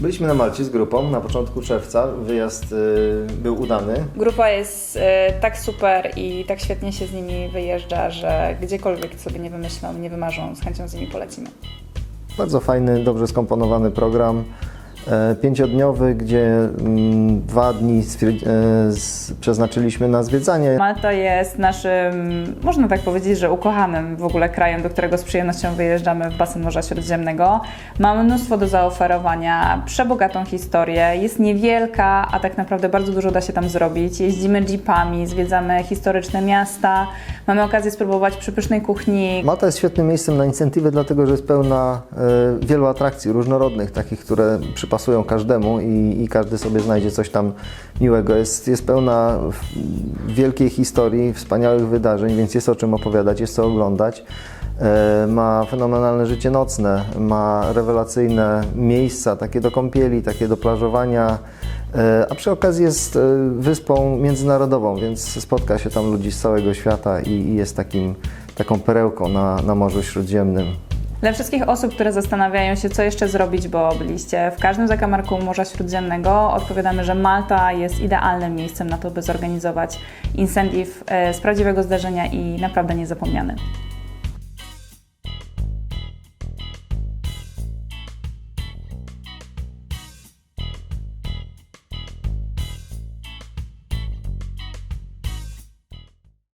Byliśmy na Malcie z grupą na początku czerwca. Wyjazd y, był udany. Grupa jest e, tak super i tak świetnie się z nimi wyjeżdża, że gdziekolwiek sobie nie wymyślą, nie wymarzą, z chęcią z nimi polecimy. Bardzo fajny, dobrze skomponowany program. E, Pięciodniowy, gdzie mm, dwa dni e, przeznaczyliśmy na zwiedzanie. Malta jest naszym, można tak powiedzieć, że ukochanym w ogóle krajem, do którego z przyjemnością wyjeżdżamy w basen Morza Śródziemnego. Ma mnóstwo do zaoferowania, przebogatą historię, jest niewielka, a tak naprawdę bardzo dużo da się tam zrobić. Jeździmy jeepami, zwiedzamy historyczne miasta, mamy okazję spróbować przypysznej kuchni. Malta jest świetnym miejscem na inicjatywy, dlatego że jest pełna e, wielu atrakcji różnorodnych, takich, które przypasują każdemu i, i każdy sobie znajdzie coś tam miłego. Jest, jest pełna wielkiej historii, wspaniałych wydarzeń, więc jest o czym opowiadać, jest co oglądać. E, ma fenomenalne życie nocne, ma rewelacyjne miejsca, takie do kąpieli, takie do plażowania. E, A przy okazji jest e, wyspą międzynarodową, więc spotka się tam ludzi z całego świata i jest takim, taką perełką na, na Morzu Śródziemnym. Dla wszystkich osób, które zastanawiają się, co jeszcze zrobić, bo byliście w każdym zakamarku Morza Śródziemnego, odpowiadamy, że Malta jest idealnym miejscem na to, by zorganizować incentive e, z prawdziwego zdarzenia i naprawdę niezapomniany.